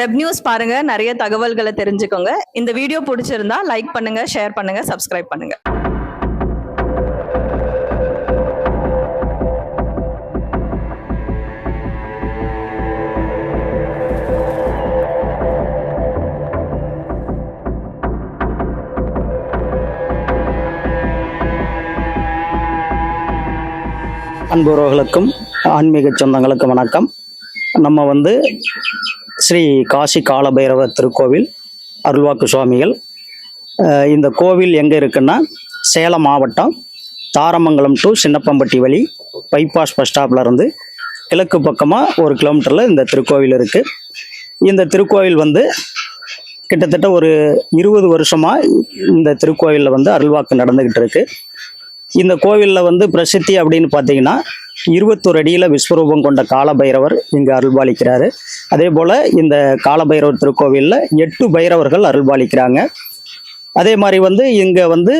Web news பாருங்க நிறைய தகவல்களை தெரிஞ்சுக்கோங்க. இந்த வீடியோ பிடிச்சிருந்தா லைக் பண்ணுங்க ஷேர் பண்ணுங்க சப்ஸ்கிரைப் பண்ணுங்க. அன்புறவர்களுக்கும் ஆன்மீக சொந்தங்களுக்கும் வணக்கம். நம்ம வந்து ஸ்ரீ காசி காலபைரவர் திருக்கோவில் அருள்வாக்கு சுவாமிகள். இந்த கோவில் எங்கே இருக்குன்னா சேலம் மாவட்டம் தாரமங்கலம் டு சின்னப்பம்பட்டி வழி பைபாஸ் பஸ் ஸ்டாப்ல இருந்து கிழக்கு பக்கமாக ஒரு கிலோமீட்டரில் இந்த திருக்கோவில் இருக்குது இந்த திருக்கோவில் வந்து கிட்டத்தட்ட ஒரு இருபது வருஷமாக இந்த திருக்கோவிலில் வந்து அருள்வாக்கு நடந்துக்கிட்டு இருக்குது இந்த கோவிலில் வந்து பிரசித்தி அப்படின்னு பார்த்தீங்கன்னா இருபத்தொரு அடியில் விஸ்வரூபம் கொண்ட காலபைரவர் இங்கே அருள்பாலிக்கிறாரு. அதே போல் இந்த காலபைரவர் திருக்கோவிலில் எட்டு பைரவர்கள் அருள்பாலிக்கிறாங்க. அதே மாதிரி வந்து இங்கே வந்து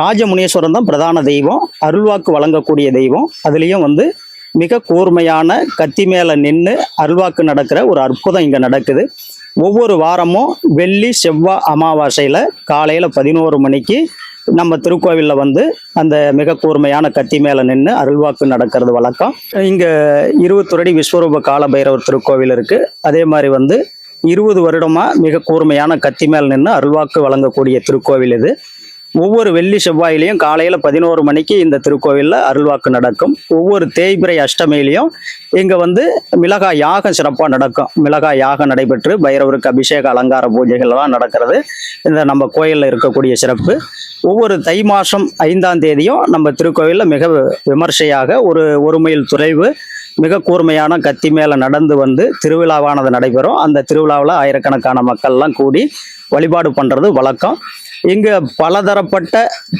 ராஜமுனீஸ்வரன் தான் பிரதான தெய்வம் அருள்வாக்கு வழங்கக்கூடிய தெய்வம். அதுலேயும் வந்து மிக கூர்மையான கத்தி மேலே நின்று அருள்வாக்கு நடக்கிற ஒரு அற்புதம் இங்கே நடக்குது. ஒவ்வொரு வாரமும் வெள்ளி செவ்வாய் அமாவாசையில் காலையில் பதினோரு மணிக்கு நம்ம திருக்கோவிலில் வந்து அந்த மிக கூர்மையான கத்தி மேலே நின்று அருள்வாக்கு நடக்கிறது வழக்கம். இங்கே இருபத்துரடி விஸ்வரூப கால பைரவர் திருக்கோவில் இருக்குது அதே மாதிரி வந்து இருபது வருடமாக மிக கூர்மையான கத்தி மேல் நின்று அருள்வாக்கு வழங்கக்கூடிய திருக்கோவில் இது. ஒவ்வொரு வெள்ளி செவ்வாயிலையும் காலையில் பதினோரு மணிக்கு இந்த திருக்கோவிலில் அருள்வாக்கு நடக்கும். ஒவ்வொரு தேய்பிரை அஷ்டமியிலையும் இங்கே வந்து மிளகாய் யாகம் சிறப்பாக நடக்கும். மிளகாய் யாகம் நடைபெற்று பைரவருக்கு அபிஷேக அலங்கார பூஜைகள்லாம் நடக்கிறது. இந்த நம்ம கோயிலில் இருக்கக்கூடிய சிறப்பு. ஒவ்வொரு தை மாதம் ஐந்தாம் தேதியும் நம்ம திருக்கோவிலில் மிக விமர்சையாக ஒரு ஒரு மைல் துறைவு மிக கூர்மையான கத்தி மேலே நடந்து வந்து திருவிழாவானது நடைபெறும். அந்த திருவிழாவில் ஆயிரக்கணக்கான மக்கள்லாம் கூடி வழிபாடு பண்ணுறது வழக்கம். இங்கே பலதரப்பட்ட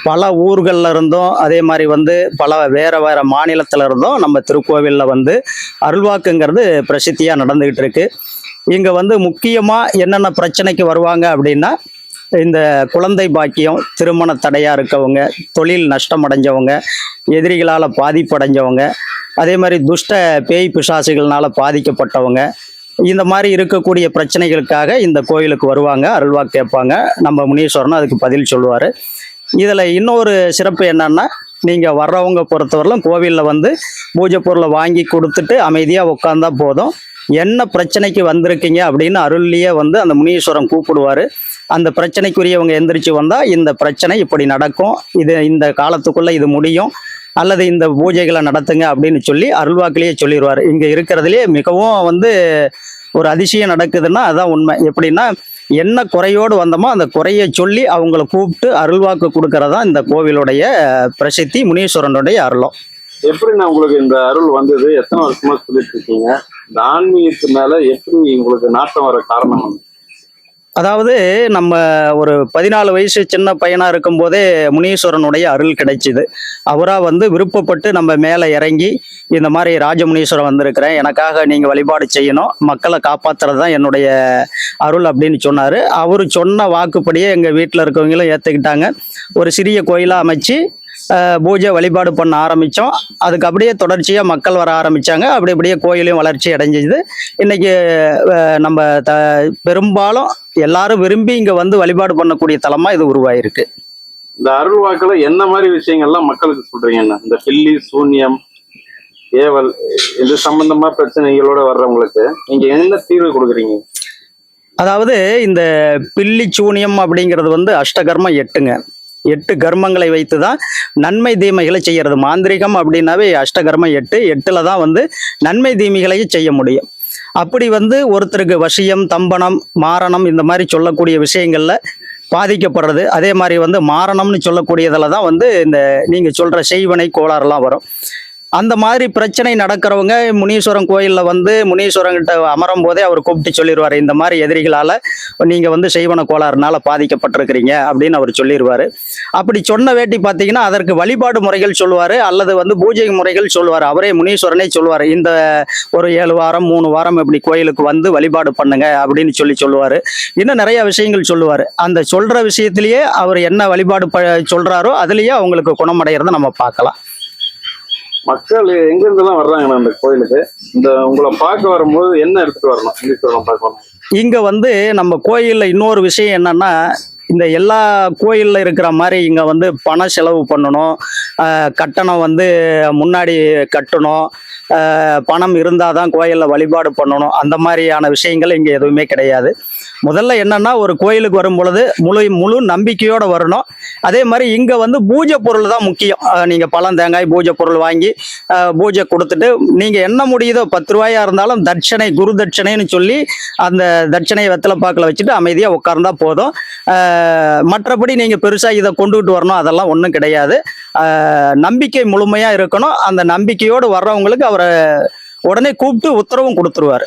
பல ஊர்களில் இருந்தும் அதே மாதிரி வந்து பல வேற வேற மாநிலத்தில் இருந்தும் நம்ம திருக்கோவிலில் வந்து அருள்வாக்குங்கிறது பிரசித்தியாக நடந்துக்கிட்டு இருக்கு இங்கே வந்து முக்கியமாக என்னென்ன பிரச்சனைக்கு வருவாங்க அப்படின்னா இந்த குழந்தை பாக்கியம் திருமண தடையாக இருக்கவங்க தொழில் நஷ்டம் அடைஞ்சவங்க எதிரிகளால் பாதிப்படைஞ்சவங்க அதே மாதிரி துஷ்ட பேய் பிசாசுகள்னால பாதிக்கப்பட்டவங்க இந்த மாதிரி இருக்கக்கூடிய பிரச்சனைகளுக்காக இந்த கோயிலுக்கு வருவாங்க அருள்வா கேட்பாங்க. நம்ம முனீஸ்வரனும் அதுக்கு பதில் சொல்லுவார். இதில் இன்னொரு சிறப்பு என்னன்னா நீங்கள் வர்றவங்க பொறுத்தவரையிலும் கோவிலில் வந்து பூஜை பொருளை வாங்கி கொடுத்துட்டு அமைதியாக உட்காந்தா போதும். என்ன பிரச்சனைக்கு வந்திருக்கீங்க அப்படின்னு அருள்லேயே வந்து அந்த முனீஸ்வரன் கூப்பிடுவார். அந்த பிரச்சனைக்குரியவங்க எந்திரிச்சு வந்தால் இந்த பிரச்சனை இப்படி நடக்கும். இது இந்த காலத்துக்குள்ளே இது முடியும். அல்லது இந்த பூஜைகளை நடத்துங்க அப்படின்னு சொல்லி அருள்வாக்கிலேயே சொல்லிடுவார் இங்கே இருக்கிறதுலே மிகவும் வந்து ஒரு அதிசயம் நடக்குதுன்னா அதான் உண்மை. எப்படின்னா என்ன குறையோடு வந்தோமோ அந்த குறையை சொல்லி அவங்கள கூப்பிட்டு அருள்வாக்கு கொடுக்கறதா இந்த கோவிலுடைய பிரசித்தி முனீஸ்வரனுடைய அருளம். எப்படி நான் உங்களுக்கு இந்த அருள் வந்தது? எத்தனை வருஷமா சொல்லிட்டு இருக்கீங்க? இந்த ஆன்மீகத்து மேல எப்படி உங்களுக்கு நாட்டம் வர காரணம் வந்து? அதாவது நம்ம ஒரு பதினாலு வயசு சின்ன பையனாக இருக்கும்போதே முனீஸ்வரனுடைய அருள் கிடைச்சிது. அவராக வந்து விருப்பப்பட்டு நம்ம மேலே இறங்கி இந்த மாதிரி ராஜமுனீஸ்வரன் வந்திருக்கிறேன். எனக்காக நீங்கள் வழிபாடு செய்யணும். மக்களை காப்பாற்றுறது தான் என்னுடைய அருள் அப்படின்னு சொன்னார். அவர் சொன்ன வாக்குப்படியே எங்கள் வீட்டில் இருக்கவங்களும் ஏற்றுக்கிட்டாங்க ஒரு சிறிய கோயிலாக அமைச்சு பூஜை வழிபாடு பண்ண ஆரம்பித்தோம் அதுக்கு அப்படியே தொடர்ச்சியாக மக்கள் வர ஆரம்பித்தாங்க அப்படி அப்படியே கோயிலையும் வளர்ச்சி அடைஞ்சிது. இன்னைக்கு அஹ், நம்ம த பெரும்பாலும் எல்லாரும் விரும்பி இங்கே வந்து வழிபாடு பண்ணக்கூடிய தலமாக இது உருவாயிருக்கு. இந்த அருள் வாக்குல என்ன மாதிரி விஷயங்கள்லாம் மக்களுக்கு சொல்றீங்க இந்த பில்லி சூன்யம் ஏவல் இது சம்பந்தமா பிரச்சனைகளோட வர்றவங்களுக்கு நீங்க என்ன தீர்வு கொடுக்குறீங்க? அதாவது இந்த பில்லி சூனியம் அப்படிங்கிறது வந்து அஷ்டகர்மம் எட்டுங்க. எட்டு கர்மங்களை வைத்து தான் நன்மை தீமைகளை செய்யறது. மாந்திரிகம் அப்படின்னாவே அஷ்டகர்மம் எட்டு எட்டில் தான் வந்து நன்மை தீமைகளையும் செய்ய முடியும். அப்படி வந்து ஒருத்தருக்கு வசியம் தம்பனம் மாரணம் இந்த மாதிரி சொல்லக்கூடிய விஷயங்களில் பாதிக்கப்படுறது. அதே மாதிரி வந்து மாரணம்னு சொல்லக்கூடியதில் தான் வந்து இந்த நீங்கள் சொல்கிற செய்வனை கோளாறுலாம் வரும். அந்த மாதிரி பிரச்சனை நடக்கிறவங்க முனீஸ்வரன் கோயிலில் வந்து முனீஸ்வரன்கிட்ட அமரும் போதே அவர் கூப்பிட்டு சொல்லிடுவார் இந்த மாதிரி எதிரிகளால் நீங்கள் வந்து செய்வன கோளாறுனால பாதிக்கப்பட்டிருக்கிறீங்க அப்படின்னு அவர் சொல்லிடுவார் அப்படி சொன்ன வேட்டி பார்த்தீங்கன்னா அதற்கு வழிபாடு முறைகள் சொல்லுவார் அல்லது வந்து பூஜை முறைகள் சொல்லுவார். அவரே முனீஸ்வரனே சொல்லுவார் இந்த ஒரு ஏழு வாரம் மூணு வாரம் இப்படி கோயிலுக்கு வந்து வழிபாடு பண்ணுங்க அப்படின்னு சொல்லி சொல்லுவார். இன்னும் நிறைய விஷயங்கள் சொல்லுவார். அந்த சொல்கிற விஷயத்திலேயே அவர் என்ன வழிபாடு ப சொல்கிறாரோ அதுலேயே அவங்களுக்கு குணமடைகிறத நம்ம பார்க்கலாம். மக்கள் எங்க இருந்தெல்லாம் வர்றாங்கண்ணா இந்த கோயிலுக்கு? இந்த உங்களை பார்க்க வரும்போது என்ன எடுத்துட்டு வரணும்? ஈஸ்வரனை பார்க்க வரணும்? இங்க வந்து நம்ம கோயில்ல இன்னொரு விஷயம் என்னன்னா இந்த எல்லா கோயில்ல இருக்கிற மாதிரி இங்கே வந்து பண செலவு பண்ணணும். கட்டணம் வந்து முன்னாடி கட்டணும். பணம் இருந்தால் தான் கோயிலில் வழிபாடு பண்ணணும். அந்த மாதிரியான விஷயங்கள் இங்கே எதுவுமே கிடையாது. முதல்ல என்னன்னா ஒரு கோயிலுக்கு வரும் பொழுது முழு முழு நம்பிக்கையோட வரணும். அதே மாதிரி இங்கே வந்து பூஜை பொருள் தான் முக்கியம். நீங்க பழம் தேங்காய் பூஜை பொருள் வாங்கி பூஜை கொடுத்துட்டு நீங்க என்ன முடியுதோ பத்து ரூபாயா இருந்தாலும் தட்சணை குரு தட்சணைன்னு சொல்லி அந்த தட்சணையை வெத்தலை பாக்கில் வச்சுட்டு அமைதியாக உட்கார்ந்தா போதும். மற்றபடி நீங்க பெருசா இதை கொண்டுகிட்டு வரணும் அதெல்லாம் ஒன்றும் கிடையாது. நம்பிக்கை முழுமையா இருக்கணும். அந்த நம்பிக்கையோடு வர்றவங்களுக்கு அவரை உடனே கூப்பிட்டு உத்தரவும் கொடுத்துருவாரு.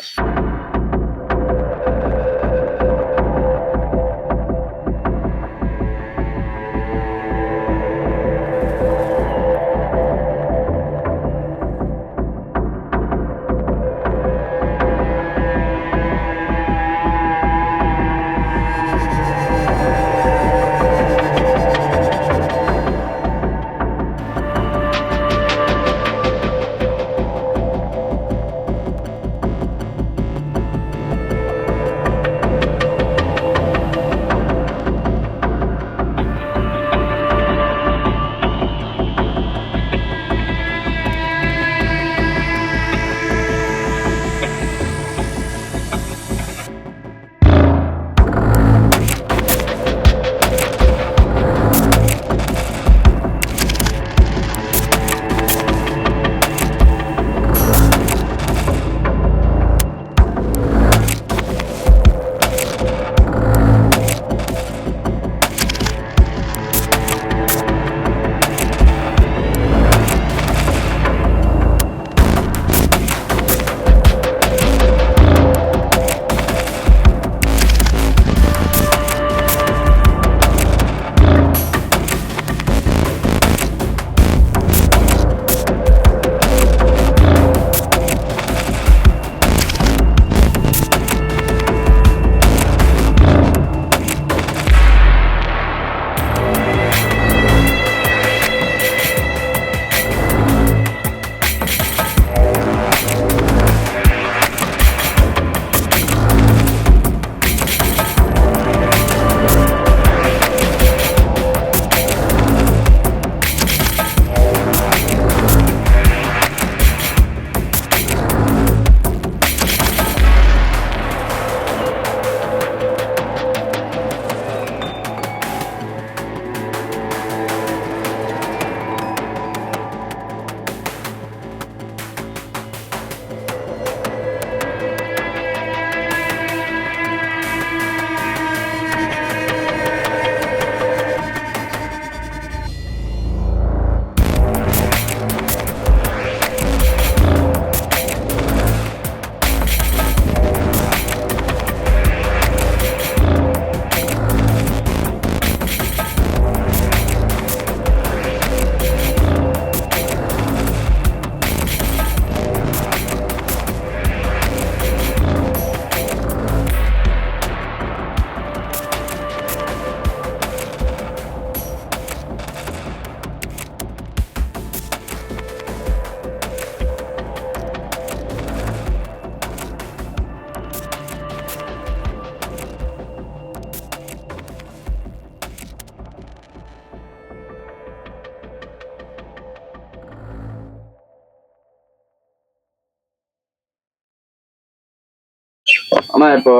ஆனா இப்போ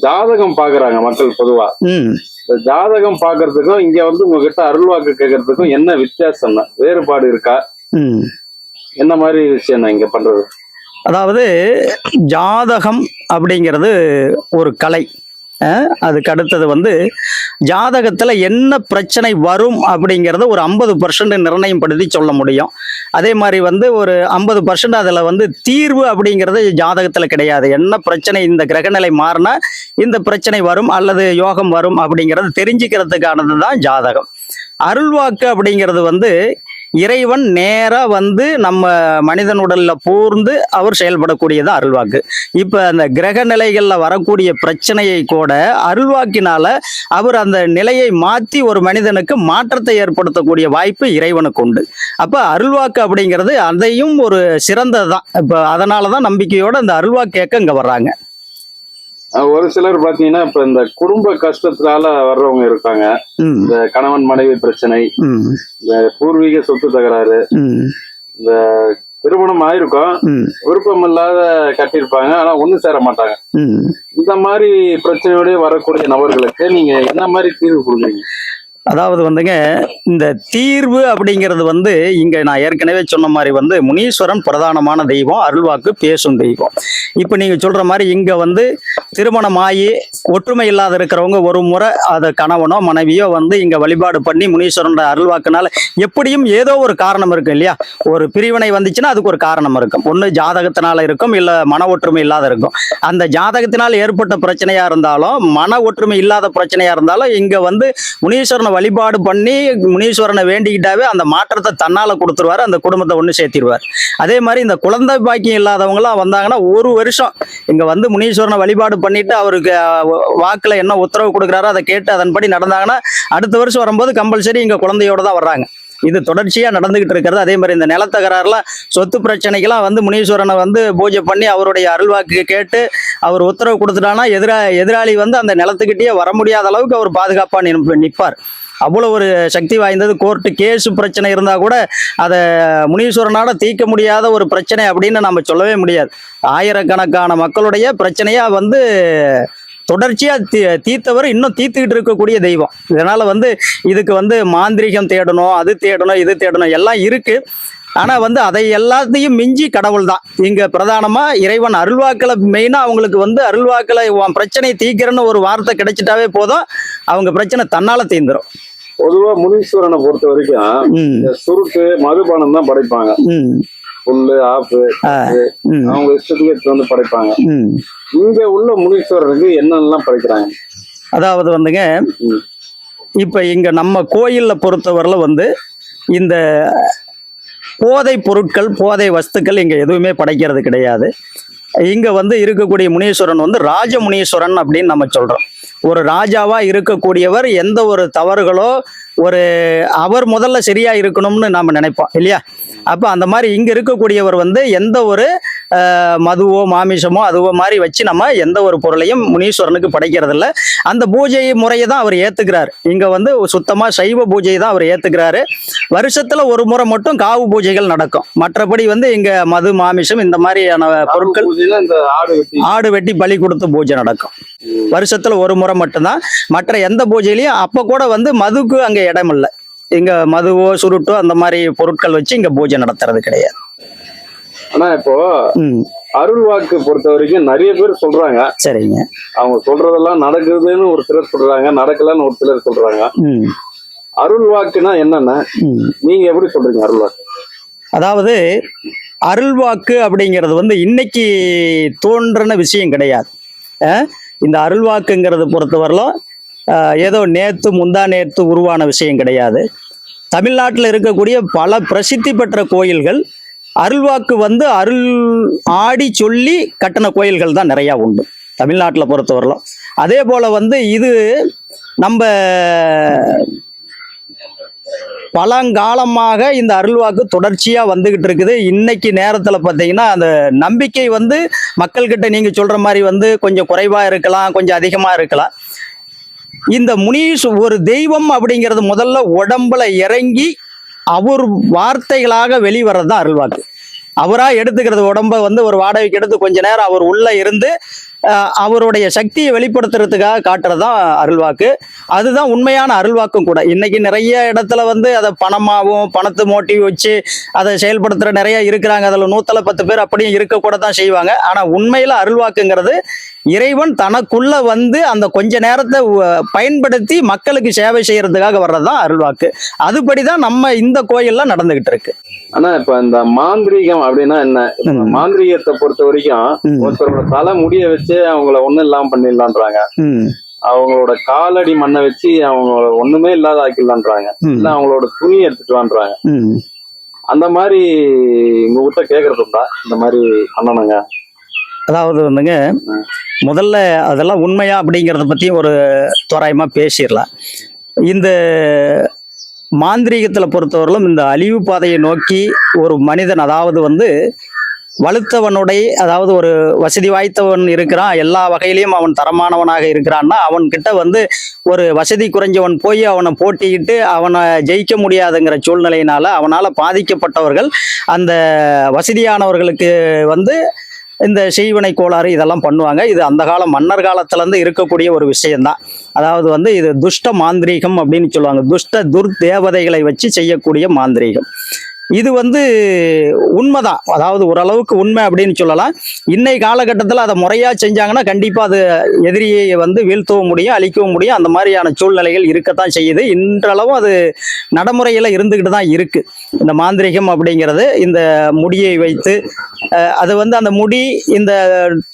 ஜாதகம் பாக்குறாங்க மக்கள் பொதுவா. ஜாதகம் பாக்குறதுக்கும் இங்க வந்து உங்ககிட்ட அருள்வாக்கு கேட்கறதுக்கும் என்ன வித்தியாசம்? வேறுபாடு இருக்கா? என்ன மாதிரி விஷயம் இங்க பண்றது? அதாவது ஜாதகம் அப்படிங்கிறது ஒரு கலை. அதுக்கு அடுத்தது வந்து ஜாதகத்தில் என்ன பிரச்சனை வரும் அப்படிங்கிறத ஒரு ஐம்பது பர்சன்ட் நிர்ணயம் படுத்தி சொல்ல முடியும். அதே மாதிரி வந்து ஒரு ஐம்பது பர்சன்ட் அதில் வந்து தீர்வு அப்படிங்கிறது ஜாதகத்தில் கிடையாது. என்ன பிரச்சனை இந்த கிரகநிலை மாறினா இந்த பிரச்சனை வரும் அல்லது யோகம் வரும் அப்படிங்கிறது தெரிஞ்சுக்கிறதுக்கானது தான் ஜாதகம். அருள்வாக்கு அப்படிங்கிறது வந்து இறைவன் நேராக வந்து நம்ம மனிதன் உடலில் பூர்ந்து அவர் செயல்படக்கூடியது அருள்வாக்கு. இப்போ அந்த கிரக நிலைகளில் வரக்கூடிய பிரச்சனையை கூட அருள்வாக்கினால அவர் அந்த நிலையை மாற்றி ஒரு மனிதனுக்கு மாற்றத்தை ஏற்படுத்தக்கூடிய வாய்ப்பு இறைவனுக்கு உண்டு. அப்போ அருள்வாக்கு அப்படிங்கிறது அதையும் ஒரு சிறந்தது தான் இப்போ அதனால தான் நம்பிக்கையோடு அந்த அருள்வாக்கு கேட்க இங்கே வர்றாங்க. ஒரு சிலர் பாத்தீங்கன்னா இப்ப இந்த குடும்ப கஷ்டத்தினால வர்றவங்க இருக்காங்க. இந்த கணவன் மனைவி பிரச்சனை இந்த பூர்வீக சொத்து தகராறு இந்த திருமணம் ஆயிருக்கும். விருப்பம் இல்லாத கட்டியிருப்பாங்க ஆனா ஒண்ணு சேர மாட்டாங்க. இந்த மாதிரி பிரச்சனையோடய வரக்கூடிய நபர்களுக்கு நீங்க என்ன மாதிரி தீர்வு கொடுக்குறீங்க? அதாவது வந்துங்க இந்த தீர்வு அப்படிங்கிறது வந்து இங்க நான் ஏற்கனவே சொன்ன மாதிரி வந்து முனீஸ்வரன் பிரதானமான தெய்வம் அருள்வாக்கு பேசும் தெய்வம். இப்போ நீங்க சொல்ற மாதிரி இங்க வந்து திருமணம் ஆகி ஒற்றுமை இல்லாத இருக்கிறவங்க ஒரு முறை அதை கணவனோ மனைவியோ வந்து இங்க வழிபாடு பண்ணி முனீஸ்வரன் அருள்வாக்குனால எப்படியும் ஏதோ ஒரு காரணம் இருக்கும் இல்லையா? ஒரு பிரிவினை வந்துச்சுன்னா அதுக்கு ஒரு காரணம் இருக்கும். ஒன்று ஜாதகத்தினால இருக்கும் இல்லை மன ஒற்றுமை இல்லாத இருக்கும். அந்த ஜாதகத்தினால் ஏற்பட்ட பிரச்சனையா இருந்தாலும் மன ஒற்றுமை இல்லாத பிரச்சனையா இருந்தாலும் இங்க வந்து முனீஸ்வரனை வழிபாடு பண்ணி முனீஸ்வரனை வேண்டிக்கிட்டாவே அந்த மாற்றத்தை தன்னால் கொடுத்துருவாரு அந்த குடும்பத்தை ஒன்று சேர்த்திடுவார் அதே மாதிரி இந்த குழந்தை பாக்கியம் இல்லாதவங்களாம் வந்தாங்கன்னா ஒரு வருஷம் இங்கே வந்து முனீஸ்வரனை வழிபாடு பண்ணிட்டு அவருக்கு வாக்கில் என்ன உத்தரவு கொடுக்குறாரோ அதை கேட்டு அதன்படி நடந்தாங்கன்னா அடுத்த வருஷம் வரும்போது கம்பல்சரி இங்கே குழந்தையோட தான் வர்றாங்க. இது தொடர்ச்சியாக நடந்துகிட்டு இருக்கிறது. அதே மாதிரி இந்த நிலத்தகராறுலாம் சொத்து பிரச்சனைக்கெல்லாம் வந்து முனீஸ்வரனை வந்து பூஜை பண்ணி அவருடைய அருள்வாக்கு கேட்டு அவர் உத்தரவு கொடுத்துட்டானா எதிரா எதிராளி வந்து அந்த நிலத்துக்கிட்டேயே வர முடியாத அளவுக்கு அவர் பாதுகாப்பாக நிற்பார் அவ்வளோ ஒரு சக்தி வாய்ந்தது. கோர்ட்டு கேஸ் பிரச்சனை இருந்தால் கூட அதை முனீஸ்வரனால தீர்க்க முடியாத ஒரு பிரச்சனை அப்படின்னு நம்ம சொல்லவே முடியாது. ஆயிரக்கணக்கான மக்களுடைய பிரச்சனையாக வந்து தொடர்ச்சியாக தீ தீர்த்தவர் இன்னும் தீர்த்துக்கிட்டு இருக்கக்கூடிய தெய்வம். இதனால் வந்து இதுக்கு வந்து மாந்திரிகம் தேடணும் அது தேடணும் இது தேடணும் எல்லாம் இருக்குது ஆனா வந்து அதை எல்லாத்தையும் மிஞ்சி கடவுள் தான் இங்க பிரதானமா இறைவன் அருள்வாக்களை மெயினா அவங்களுக்கு வந்து அருள்வாக்களை உன் பிரச்சனையை தீர்க்கிறன்னு ஒரு வார்த்தை கிடைச்சிட்டாவே போதும். அவங்க பிரச்சனை தன்னால தீர்ந்துரும் பொதுவா முனீஸ்வரனை பொறுத்த வரைக்கும் சுருட்டு மதுபானம் தான் படைப்பாங்க. புல்லு ஆப்பு அவங்க இஷ்டத்துக்கு எடுத்து வந்து படைப்பாங்க. இங்க உள்ள முனீஸ்வரருக்கு என்னென்னலாம் படைக்கிறாங்க? அதாவது வந்துங்க. இப்போ இங்கே நம்ம கோயிலில் பொறுத்தவரையில் வந்து இந்த போதை பொருட்கள் போதை வஸ்துக்கள் இங்கே எதுவுமே படைக்கிறது கிடையாது. இங்கே வந்து இருக்கக்கூடிய முனீஸ்வரன் வந்து ராஜ முனீஸ்வரன் அப்படின்னு நம்ம சொல்கிறோம் ஒரு ராஜாவா இருக்கக்கூடியவர் எந்த ஒரு தவறுகளோ ஒரு அவர் முதல்ல சரியா இருக்கணும்னு நாம நினைப்போம் இல்லையா? அப்போ அந்த மாதிரி இங்க இருக்கக்கூடியவர் வந்து எந்த ஒரு மதுவோ மாமிசமோ அதுவோ மாதிரி வச்சு நம்ம எந்த ஒரு பொருளையும் முனீஸ்வரனுக்கு படைக்கிறதில்ல. அந்த பூஜை முறையை தான் அவர் ஏத்துக்கிறார். இங்க வந்து சுத்தமா சைவ பூஜையை தான் அவர் ஏத்துக்கிறாரு. வருஷத்துல ஒரு முறை மட்டும் காவு பூஜைகள் நடக்கும். மற்றபடி வந்து இங்க மது மாமிசம் இந்த மாதிரியான பொருட்கள் ஆடு வெட்டி. பலி கொடுத்து பூஜை நடக்கும். வருஷத்துல ஒரு முறை மட்டும்தான். மற்ற எந்த பூஜையிலையும் அப்ப கூட வந்து மதுக்கு அங்க இடம் இல்லை இங்க மதுவோ சுருட்டோ அந்த மாதிரி பொருட்கள் வச்சு இங்க பூஜை நடத்துறது கிடையாது. ஆனா இப்போ அருள் வாக்கு பொறுத்த வரைக்கும் நிறைய பேர் சொல்றாங்க. சரிங்க. அவங்க சொல்றதெல்லாம் நடக்குதுன்னு ஒரு சிலர் சொல்றாங்க நடக்கலன்னு ஒரு சிலர் சொல்றாங்க. அருள் வாக்குனா என்னென்ன? நீங்க எப்படி சொல்றீங்க அருள் வாக்கு? அதாவது அருள்வாக்கு அப்படிங்கிறது வந்து இன்னைக்கு தோன்றின விஷயம் கிடையாது. இந்த அருள்வாக்குங்கிறது பொறுத்தவரையிலும் அஹ், ஏதோ நேத்து முந்தா நேத்து உருவான விஷயம் கிடையாது. தமிழ்நாட்டில் இருக்கக்கூடிய பல பிரசித்தி பெற்ற கோயில்கள் அருள்வாக்கு வந்து அருள் ஆடி சொல்லி கட்டின கோயில்கள் தான் நிறையா உண்டு. தமிழ்நாட்டில் பொறுத்தவரையிலும். அதே போல் வந்து இது நம்ம பழங்காலமாக இந்த அருள்வாக்கு தொடர்ச்சியாக வந்துக்கிட்டு இருக்குது. இன்னைக்கு நேரத்தில் பார்த்தீங்கன்னா அந்த நம்பிக்கை வந்து மக்கள்கிட்ட நீங்கள் சொல்கிற மாதிரி வந்து கொஞ்சம் குறைவாக இருக்கலாம் கொஞ்சம் அதிகமாக இருக்கலாம். இந்த முனீஷ் ஒரு தெய்வம் அப்படிங்கிறது முதல்ல உடம்புல இறங்கி அவர் வார்த்தைகளாக வெளிவரது தான் அருள்வாக்கு. அவரா எடுத்துக்கிறது உடம்ப வந்து ஒரு வாடகைக்கு எடுத்து கொஞ்ச நேரம் அவர் உள்ள இருந்து அவருடைய சக்தியை வெளிப்படுத்துறதுக்காக காட்டுறது தான் அருள்வாக்கு. அதுதான் உண்மையான அருள்வாக்கும் கூட. இன்னைக்கு நிறைய இடத்துல வந்து அதை பணமாகவும் பணத்தை மோட்டிவ் வச்சு அதை செயல்படுத்துற நிறைய இருக்கிறாங்க. அதில் நூத்தல பத்து பேர் அப்படியும் இருக்க கூட தான் செய்வாங்க. ஆனால் உண்மையில் அருள்வாக்குங்கிறது இறைவன் தனக்குள்ள வந்து அந்த கொஞ்ச நேரத்தை பயன்படுத்தி மக்களுக்கு சேவை செய்யறதுக்காக வர்றது தான் அருள்வாக்கு. அதுபடி தான் நம்ம இந்த கோயில்ல நடந்துகிட்டு இருக்கு. ஆனா இப்ப இந்த மாந்திரீகம் அப்படின்னா என்ன. மாந்திரீகத்தை பொறுத்த வரைக்கும். ஒருத்தரோட தலை முடிய வச்சு அவங்கள ஒண்ணும் இல்லாம பண்ணிடலான்றாங்க. அவங்களோட காலடி மண்ணை வச்சு அவங்கள ஒண்ணுமே இல்லாத ஆக்கிடலான்றாங்க. இல்ல அவங்களோட துணி எடுத்துட்டு வான்றாங்க அந்த மாதிரி உங்ககிட்ட கேக்குறது உண்டா? இந்த மாதிரி பண்ணணுங்க அதாவது வந்துங்க முதல்ல அதெல்லாம் உண்மையா அப்படிங்கிறத பத்தி ஒரு தோராயமா பேசிடலாம். இந்த மாந்திரீகத்தில் பொறுத்தவரையிலும் இந்த அழிவு பாதையை நோக்கி ஒரு மனிதன் அதாவது வந்து வலுத்தவனுடைய அதாவது ஒரு வசதி வாய்த்தவன் இருக்கிறான் எல்லா வகையிலையும் அவன் தரமானவனாக இருக்கிறான்னா அவன்கிட்ட வந்து ஒரு வசதி குறைஞ்சவன் போய் அவனை போட்டிக்கிட்டு அவனை ஜெயிக்க முடியாதுங்கிற சூழ்நிலையினால அவனால் பாதிக்கப்பட்டவர்கள் அந்த வசதியானவர்களுக்கு வந்து இந்த செய்வினை கோளாறு இதெல்லாம் பண்ணுவாங்க. இது அந்த கால மன்னர் காலத்துலேருந்து இருக்கக்கூடிய ஒரு விஷயம்தான். அதாவது வந்து இது துஷ்ட மாந்திரீகம் அப்படின்னு சொல்லுவாங்க. துஷ்ட துர் தேவதைகளை வச்சு செய்யக்கூடிய மாந்திரீகம். இது வந்து உண்மைதான். அதாவது ஓரளவுக்கு உண்மை அப்படின்னு சொல்லலாம். இன்னைக்கு காலகட்டத்தில் அதை முறையாக செஞ்சாங்கன்னா கண்டிப்பாக அது எதிரியை வந்து வீழ்த்தவும் முடியும் அழிக்கவும் முடியும். அந்த மாதிரியான சூழ்நிலைகள் இருக்கத்தான் செய்யுது. இன்றளவும் அது நடைமுறையில் இருந்துக்கிட்டு தான் இருக்குது இந்த மாந்திரிகம் அப்படிங்கிறது இந்த முடியை வைத்து அது வந்து அந்த முடி இந்த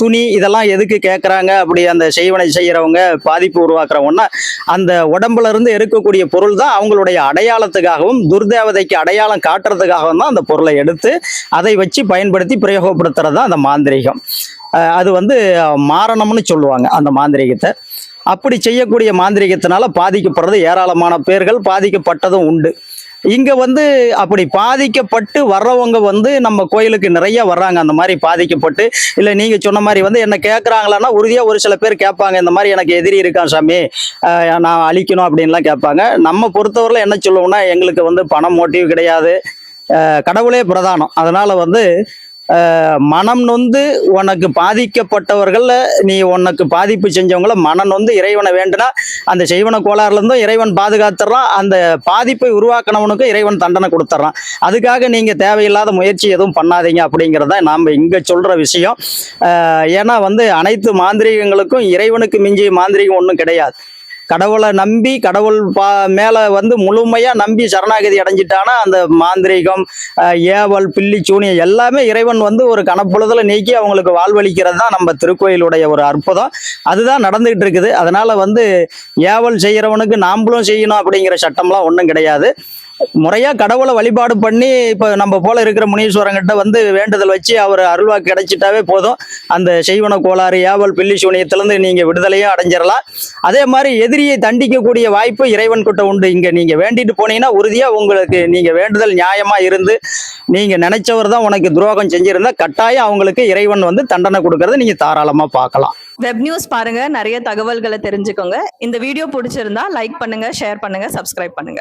துணி இதெல்லாம் எதுக்கு கேட்குறாங்க அப்படி அந்த செய்வனை செய்கிறவங்க பாதிப்பு உருவாக்குறவங்கன்னா அந்த உடம்புல இருந்து இருக்கக்கூடிய பொருள் தான் அவங்களுடைய அடையாளத்துக்காகவும் துர்தேவதைக்கு அடையாளம் காட்டுறது காட்டுறதுக்காகவும் தான் அந்த பொருளை எடுத்து அதை வச்சு பயன்படுத்தி பிரயோகப்படுத்துறது தான் அந்த மாந்திரீகம். அது வந்து மாரணம்னு சொல்லுவாங்க அந்த மாந்திரீகத்தை. அப்படி செய்யக்கூடிய மாந்திரிகத்தினால பாதிக்கப்படுறது ஏராளமான பேர்கள் பாதிக்கப்பட்டதும் உண்டு. இங்கே வந்து அப்படி பாதிக்கப்பட்டு வர்றவங்க வந்து நம்ம கோயிலுக்கு நிறைய வர்றாங்க. அந்த மாதிரி பாதிக்கப்பட்டு இல்லை நீங்கள் சொன்ன மாதிரி வந்து என்ன கேட்குறாங்களான்னா உறுதியாக ஒரு சில பேர் கேட்பாங்க இந்த மாதிரி எனக்கு எதிரி இருக்கான் சாமி நான் அழிக்கணும் அப்படின்லாம் கேட்பாங்க. நம்ம பொறுத்தவரையில் என்ன சொல்லுவோம்னா எங்களுக்கு வந்து பணம் மோட்டிவ் கிடையாது. கடவுளே பிரதானம். அதனால வந்து மனம் நொந்து உனக்கு பாதிக்கப்பட்டவர்கள நீ உனக்கு பாதிப்பு செஞ்சவங்கள மனம் நொந்து இறைவனை வேண்டுனா அந்த செய்வன கோளாறுலேருந்தும் இறைவன் பாதுகாத்துறான். அந்த பாதிப்பை உருவாக்கினவனுக்கும் இறைவன் தண்டனை கொடுத்துட்றான் அதுக்காக நீங்கள் தேவையில்லாத முயற்சி எதுவும் பண்ணாதீங்க அப்படிங்கிறத நாம் இங்கே சொல்கிற விஷயம். ஏன்னா வந்து அனைத்து மாந்திரீகங்களுக்கும் இறைவனுக்கு மிஞ்சிய மாந்திரீகம் ஒன்றும் கிடையாது. கடவுளை நம்பி கடவுள் பா மேலே வந்து முழுமையாக நம்பி சரணாகதி அடைஞ்சிட்டானா அந்த மாந்திரீகம் ஏவல் பில்லி சூனியம் எல்லாமே இறைவன் வந்து ஒரு கணப்பொழுதில் நீக்கி அவங்களுக்கு வாழ்வளிக்கிறது தான் நம்ம திருக்கோயிலுடைய ஒரு அற்புதம். அதுதான் நடந்துகிட்டு இருக்குது அதனால் வந்து ஏவல் செய்கிறவனுக்கு நாம்பளும் செய்யணும் அப்படிங்கிற சட்டம்லாம் ஒன்றும் கிடையாது. முறையாக கடவுளை வழிபாடு பண்ணி இப்போ நம்ம போல இருக்கிற முனீஸ்வரங்கிட்ட வந்து வேண்டுதல் வச்சு அவர் அருள்வா கிடைச்சிட்டாவே போதும். அந்த செய்வன கோளாறு ஏவல் பில்லி சூனியத்திலேருந்து நீங்கள் விடுதலையும் அடைஞ்சிடலாம் அதே மாதிரி எதிரியை தண்டிக்கக்கூடிய வாய்ப்பு இறைவன் கிட்ட உண்டு. இங்கே நீங்கள் வேண்டிட்டு போனீங்கன்னா உறுதியாக உங்களுக்கு நீங்கள் வேண்டுதல் நியாயமாக இருந்து நீங்கள் நினைச்சவர் தான் உனக்கு துரோகம் செஞ்சிருந்தா கட்டாயம் அவங்களுக்கு இறைவன் வந்து தண்டனை கொடுக்கறத நீங்கள் தாராளமாக பார்க்கலாம். வெப் நியூஸ் பாருங்க நிறைய தகவல்களை தெரிஞ்சுக்கோங்க. இந்த வீடியோ பிடிச்சிருந்தா லைக் பண்ணுங்க ஷேர் பண்ணுங்க சப்ஸ்கிரைப் பண்ணுங்க.